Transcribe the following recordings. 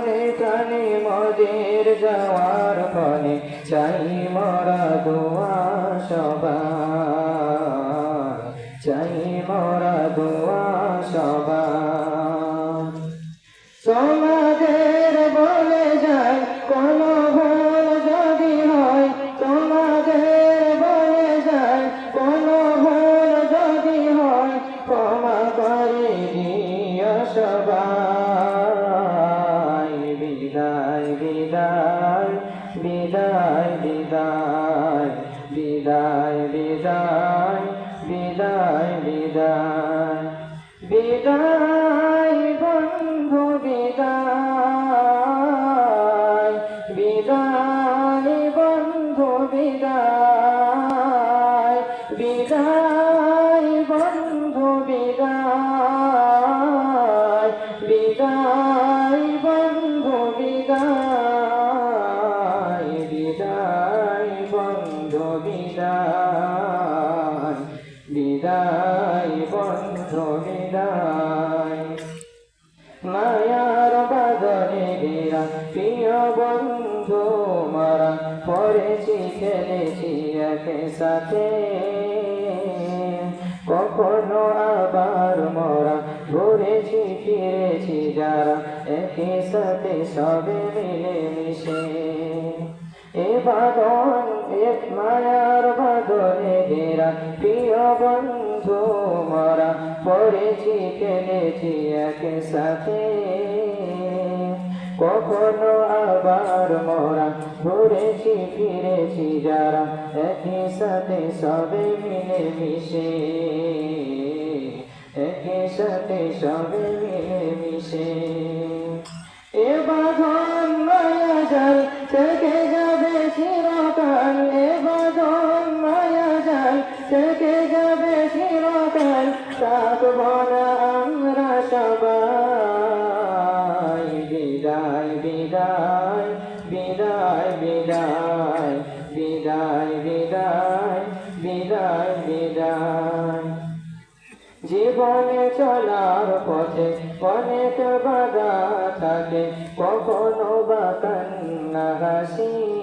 মনে প্রাণে মদের যাওয়ার ফলে চাই মরা দোয়া সবা চাই মরা দোয়া সবার বিদায় বিদায় বিদায় বিদায় বিদায় বিদায় বিদায়। বিদায় বিদায় বন্ধু, বিদায়। মায়ার বাদরে ঘেরা প্রিয় বন্ধু, মারা পড়েছি, খেলেছি একে সাথে কখনো আবার মরা, ঘুরেছি, ফিরেছি, যারা একই সাথে সবে মিলে এ বাদন এক মায়ার বাদনে ঘেরা প্রিয় বন্ধু মরা, পড়েছি খেলেছি এক সাথে কখনো আবার মরা, ঘুরেছি, ফিরেছি যারা, একই সাথে সবে মিলে মিশে একই সাথে সবে মিলে মিশে চিরকাল থাকব আমরা সবাই বিদায় বিদায় বিদায় বিদায় বিদায় বিদায় বিদায় বিদায়। জীবনে চলার পথে অনেক বাধা থাকে, কখনো বা কান্না হাসি।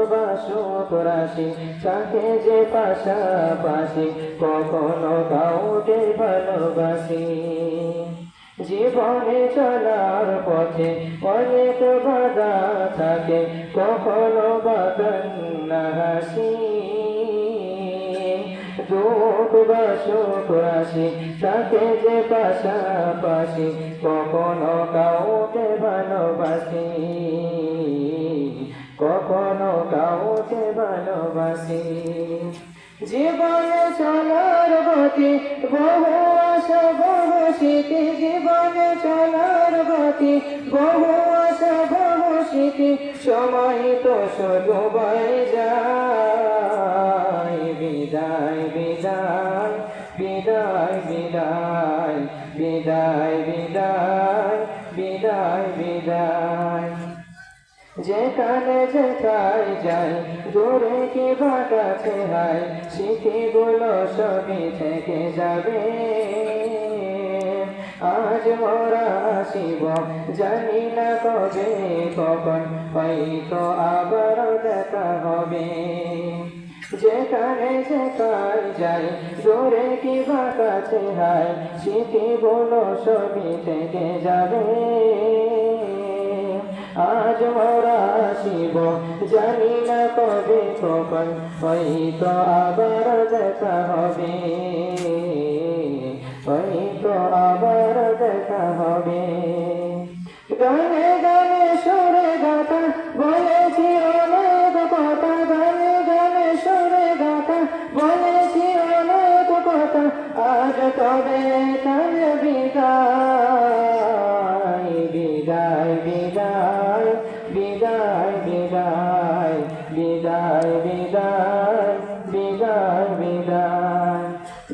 দুঃখ বা সুখ রাশি থাকে যে পাশাপাশি কখনো কাউকে ভালোবাসি। জীবনে চলার পথে অনেক বাধা থাকে, কখনো বা কান্না হাসি। দুঃখ বা সুখ রাশি তাকে যে পাশাপাশি কখনো কাউকে ভালোবাসি। কাউকে ভালোবাসি। জীবনে চলার গতি, বহু আশা, বহু জীবনে চলার গতি, বহু আশা, বহু সময় তো শুধু বয়ে যায়। বিদায় বিদায় বিদায় বিদায় বিদায় বিদায় বিদায় বিদায়। যেখানে যেথায় যাই দূরে কি কাছে হয় স্মৃতিগুলো সবই থেকে যাবে? আজ মোরা আসিব জানি না কবে, কখন হয়তো আবার দেখা হবে। যেখানে যেখানে যাই দূরে কি কাছে হয় স্মৃতিগুলো সবই থেকে যাবে? আজ মোরা আসিব জানি না কবে কখন, হয়তো আবার দেখা হবে। হয়তো আবার দেখা হবে। গানে গানে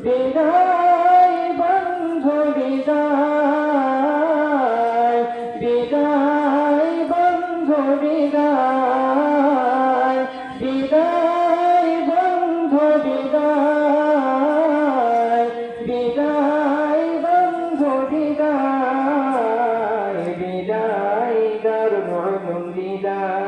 বিদায় বন্ধু বিদায় বিদায় বন্ধু বিদায় বিদায় বন্ধু বিদায় বিদায় বন্ধু বিদায় বিদায় দারুণ বিদায়